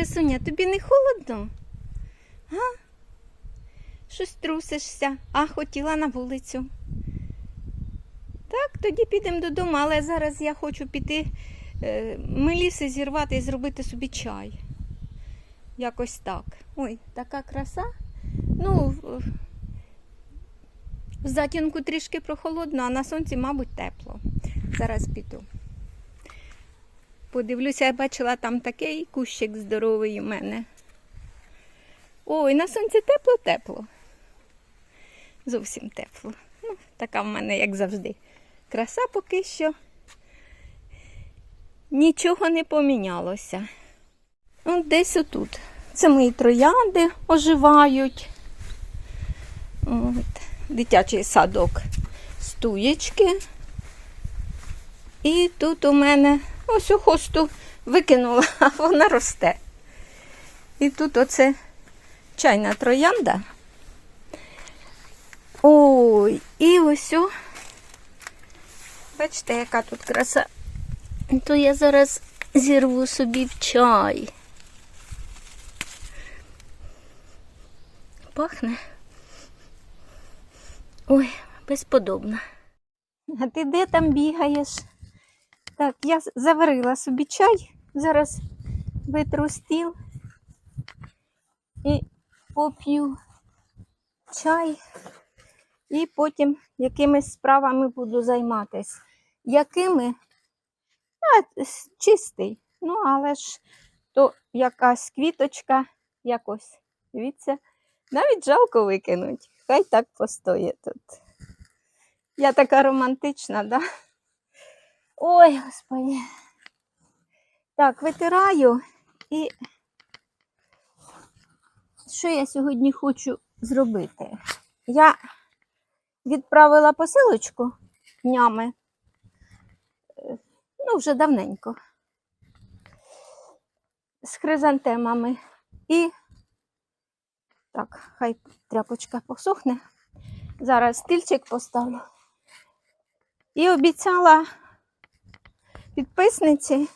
Красуня, тобі не холодно? Га? Щось трусишся, а хотіла на вулицю. Так, тоді підемо додому, але зараз я хочу піти е, меліси зірвати і зробити собі чай. Якось так. Ой, така краса. Ну, в- затінку трішки прохолодно, а на сонці, мабуть, тепло. Зараз піду. Подивлюся, я бачила там такий кущик здоровий у мене. Ой, на сонці тепло-тепло. Зовсім тепло. Ну, така в мене, як завжди. Краса поки що. Нічого не помінялося. От десь отут. Це мої троянди оживають. От. Дитячий садок стуєчки. І тут у мене ось у хосту викинула, а вона росте. І тут оце чайна троянда. Ой, і ось. о. Бачите, яка тут краса. То я зараз зірву собі в чай. Пахне. Ой, безподобно. А ти де там бігаєш? Так, я заварила собі чай. Зараз витру стіл і поп'ю чай. І потім якимись справами буду займатися. Якими? А, чистий. Ну, але ж то якась квіточка якось. Дивіться, навіть жалко викинуть. Хай так постоїть тут. Я така романтична, да? Ой, господи. Так, витираю і що я сьогодні хочу зробити? Я відправила посилочку днями, ну, вже давненько, з хризантемами. І так, хай тряпочка посохне. Зараз стільчик поставлю. І обіцяла підписниці,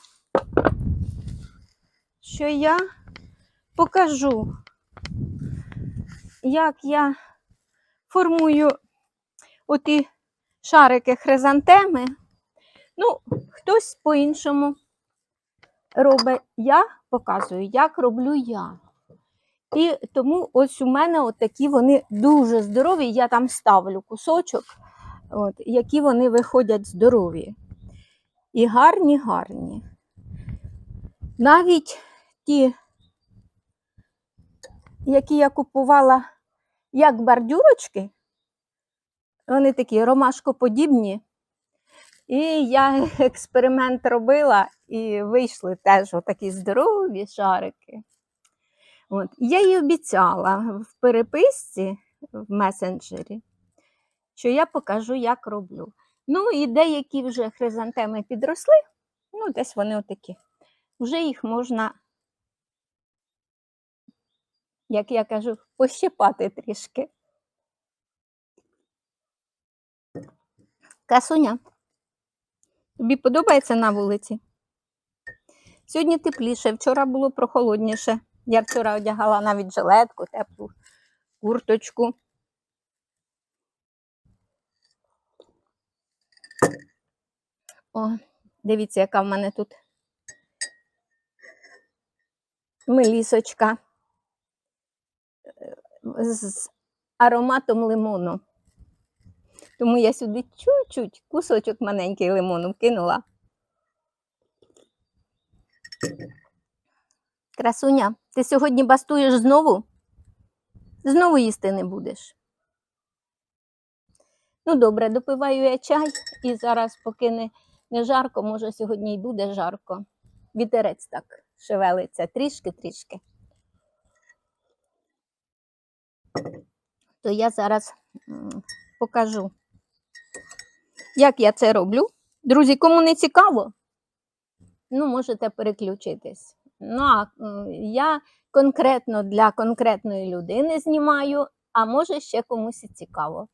що я покажу, як я формую оті шарики хризантеми. Ну, хтось по-іншому робить. Я показую, як роблю я. І тому ось у мене от такі вони дуже здорові. Я там ставлю кусочок, от, які вони виходять здорові. І гарні, гарні. Навіть ті, які я купувала як бордюрочки, вони такі ромашкоподібні. І я експеримент робила, і вийшли теж отакі здорові шарики. От. Я їй обіцяла в переписці в месенджері, що я покажу, як роблю. Ну і деякі вже хризантеми підросли, ну, десь вони отакі. Вже їх можна, як я кажу, пощипати трішки. Касуня, тобі подобається на вулиці? Сьогодні тепліше, вчора було прохолодніше. Я вчора одягала навіть жилетку, теплу курточку. О, дивіться, яка в мене тут мелісочка е, з ароматом лимону. Тому я сюди чуть-чуть кусочок маленький лимону вкинула. Красуня, ти сьогодні бастуєш знову? Знову їсти не будеш. Ну, добре, допиваю я чай і зараз, поки не, не жарко, може сьогодні й буде жарко. Вітерець так шевелиться трішки-трішки. То я зараз покажу, як я це роблю. Друзі, кому не цікаво, ну, можете переключитись. Ну, а я конкретно для конкретної людини знімаю, а може ще комусь і цікаво.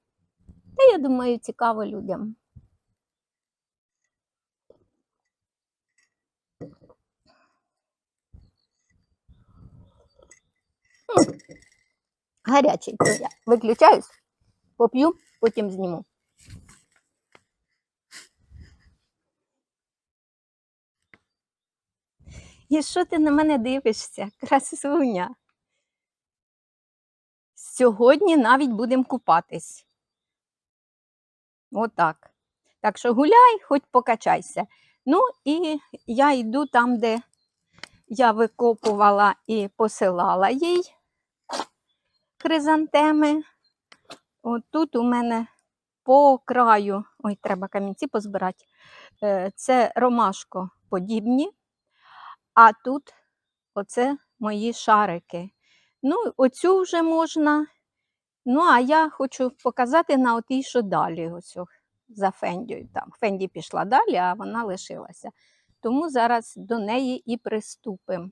Та я думаю, цікаво людям. Гарячий. То виключаюсь, поп'ю, потім зніму. І що ти на мене дивишся, красуня? Сьогодні навіть будемо купатись. Отак. Так що гуляй, хоч покачайся. Ну і я йду там, де я викопувала і посилала їй хризантеми. От тут у мене по краю, ой, треба камінці позбирати. е, Це ромашко подібні, а тут оце мої шарики. Ну, оцю вже можна. Ну, а я хочу показати на отій, що далі, ось за Фендію. Там. Фенді пішла далі, а вона лишилася. Тому зараз до неї і приступимо.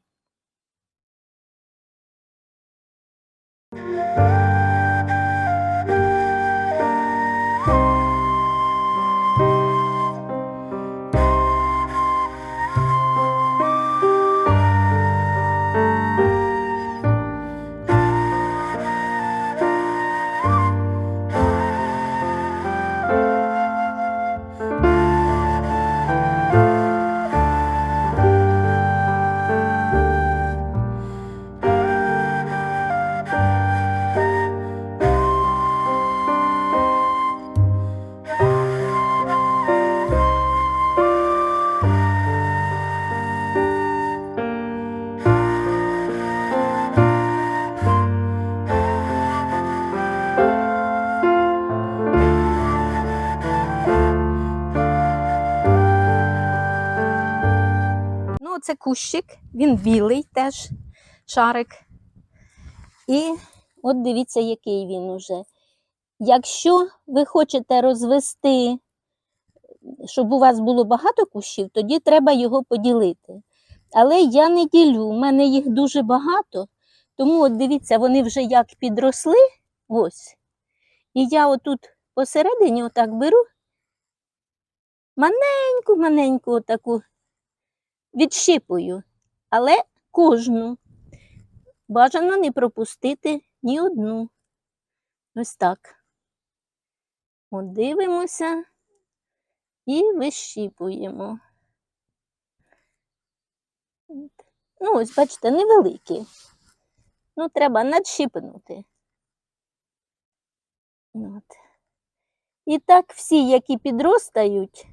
Це кущик, він білий теж шарик. І от дивіться, який він уже. Якщо ви хочете розвести, щоб у вас було багато кущів, тоді треба його поділити. Але я не ділю, у мене їх дуже багато, тому от дивіться, вони вже як підросли. Ось. І я отут посередині отак беру маленьку-маленьку отаку відщипую, але кожну. Бажано не пропустити ні одну. Ось так. От дивимося і вищіпуємо. Ну, ось, бачите, невеликі. Ну, треба надщипнути. От. І так всі, які підростають,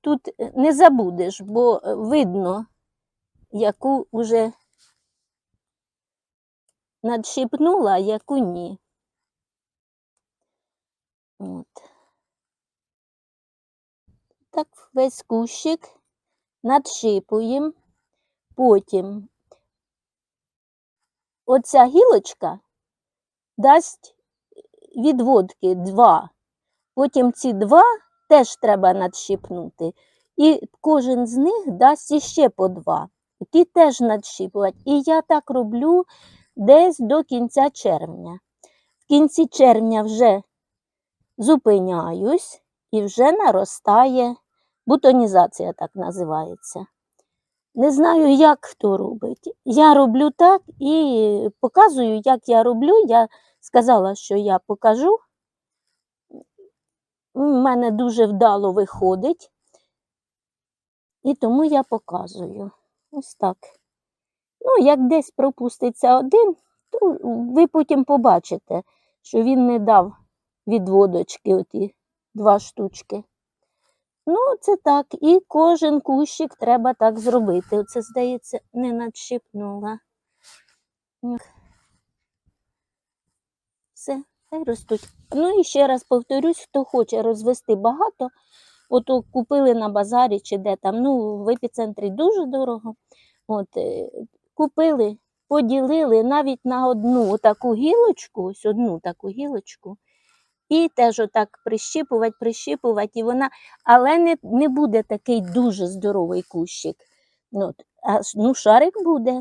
тут е, не забудеш, бо е, видно, яку вже надшипнула, а яку ні. От. Так весь кущик надшипуємо, потім оця гілочка дасть відводки два. Потім ці два теж треба надщипнути. І кожен з них дасть іще по два. Ті теж надщипувати. І я так роблю десь до кінця червня. В кінці червня вже зупиняюсь і вже наростає бутонізація, так називається. Не знаю, як хто робить. Я роблю так і показую, як я роблю. Я сказала, що я покажу. У мене дуже вдало виходить. І тому я показую. Ось так. Ну, як десь пропуститься один, то ви потім побачите, що він не дав відводочки, оті два штучки. Ну, це так. І кожен кущик треба так зробити. Оце, здається, не надщипнула. Хай ростуть. Ну і ще раз повторюсь, хто хоче розвести багато, ото купили на базарі чи де там, ну, в епіцентрі дуже дорого. От, е, купили, поділили навіть на одну таку гілочку, ось одну таку гілочку, і теж отак прищіпувати, прищіпувати, і вона, але не, не буде такий дуже здоровий кущик. Ну, а, ну, шарик буде.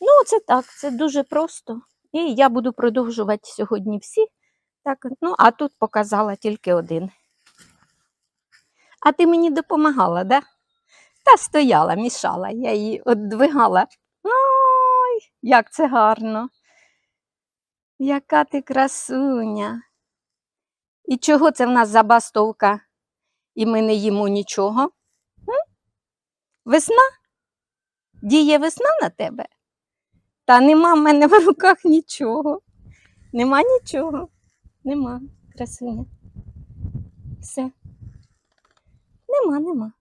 Ну, це так, це дуже просто. І я буду продовжувати сьогодні всі. Так, ну, а тут показала тільки один. А ти мені допомагала, да? Та стояла, мішала, я її оддвигала. Ой, Як це гарно. Яка ти красуня. І чого це в нас забастовка? І ми не їмо нічого? М? Весна? Діє весна на тебе? Та нема в мене в руках нічого. Нема нічого. Нема, красуня. Все. Нема, нема.